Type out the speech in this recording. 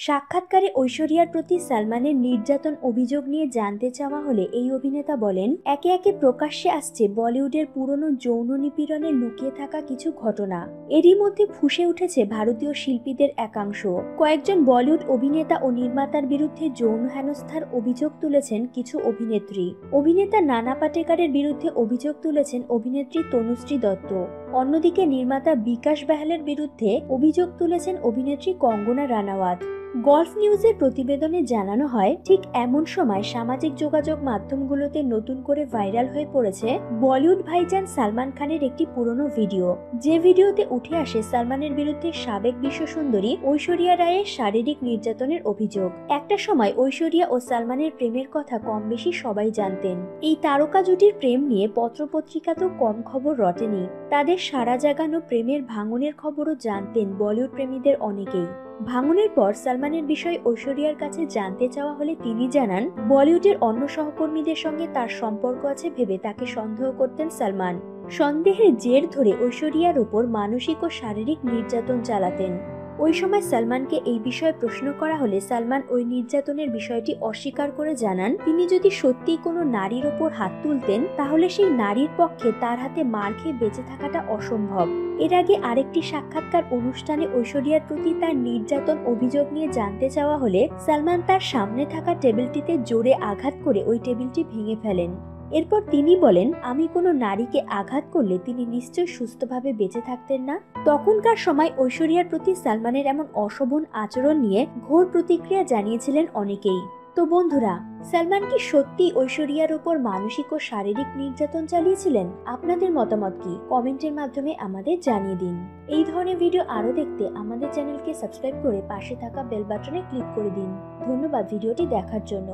সাক্ষাৎকারে ঐশ্বরিয়ার প্রতি সালমানের নির্যাতন অভিযোগ নিয়ে জানতে চাওয়া হলে এই অভিনেতা বলেন, একে একে প্রকাশ্যে আসছে বলিউডের পুরনো যৌন নিপীড়নে লুকিয়ে থাকা কিছু ঘটনা। এরই মধ্যে ফুসে উঠেছে ভারতীয় শিল্পীদের একাংশ। কয়েকজন বলিউড অভিনেতা ও নির্মাতার বিরুদ্ধে যৌন হেনস্থার অভিযোগ তুলেছেন কিছু অভিনেত্রী। অভিনেতা নানা পাটেকারের বিরুদ্ধে অভিযোগ তুলেছেন অভিনেত্রী তনুশ্রী দত্ত। অন্যদিকে নির্মাতা বিকাশ বেহালের বিরুদ্ধে অভিযোগ তুলেছেন অভিনেত্রী কঙ্গনা রানাওয়াত। গলফ নিউজের প্রতিবেদনে জানানো হয়, ঠিক এমন সময় সামাজিক যোগাযোগ মাধ্যমগুলোতে নতুন করে ভাইরাল হয়ে পড়েছে বলিউড ভাইজান সালমান খানের একটি পুরনো ভিডিও। যে ভিডিওতে উঠে আসে সালমানের বিরুদ্ধে সাবেক বিশ্বসুন্দরী ঐশ্বরিয়া রায়ের শারীরিক নির্যাতনের অভিযোগ। একটা সময় ঐশ্বরিয়া ও সালমানের প্রেমের কথা কম বেশি সবাই জানতেন। এই তারকা জুটির প্রেম নিয়ে পত্রপত্রিকাতেও কম খবর রটেনি। তাদের সারা জাগানো প্রেমের ভাঙনের খবরও জানতেন বলিউড প্রেমীদের অনেকেই। ভাঙনের পর সালমানের বিষয়ে ঐশ্বরিয়ার কাছে জানতে চাওয়া হলে তিনি জানান, বলিউডের অন্য সহকর্মীদের সঙ্গে তার সম্পর্ক আছে ভেবে তাকে সন্দেহ করতেন সালমান। সন্দেহের জের ধরে ঐশ্বরিয়ার উপর মানসিক ও শারীরিক নির্যাতন চালাতেন। ওই সময় সালমানকে এই বিষয়ে প্রশ্ন করা হলে সালমান ওই নির্যাতনের বিষয়টি অস্বীকার করে জানান, তিনি যদি সত্যিই কোনো নারীর ওপর হাত তুলতেন, তাহলে সেই নারীর পক্ষে তার হাতে মার খেয়ে বেঁচে থাকাটা অসম্ভব। এর আগে আরেকটি সাক্ষাৎকার অনুষ্ঠানে ঐশ্বরিয়ার প্রতি তার নির্যাতন অভিযোগ নিয়ে জানতে চাওয়া হলে সালমান তার সামনে থাকা টেবিলটিতে জোরে আঘাত করে ওই টেবিলটি ভেঙে ফেলেন। এরপর তিনি বলেন, আমি কোনো নারীকে আঘাত করলে তিনি নিশ্চয় সুস্থভাবে বেঁচে থাকতেন না? তখনকার সময় ঐশ্বরিয়ার প্রতি সালমানের এমন অশোভন আচরণ নিয়ে ঘোর প্রতিক্রিয়া জানিয়েছিলেন অনেকেই। তো বন্ধুরা, সালমান কি সত্যি ঐশ্বরিয়ার উপর মানসিক ও শারীরিক নির্যাতন চালিয়েছিলেন? আপনাদের মতামত কি? কমেন্টের মাধ্যমে আমাদের জানিয়ে দিন। এই ধরনের ভিডিও আরও দেখতে আমাদের চ্যানেলকে সাবস্ক্রাইব করে পাশে থাকা বেল বাটনে ক্লিক করে দিন। ধন্যবাদ ভিডিওটি দেখার জন্য।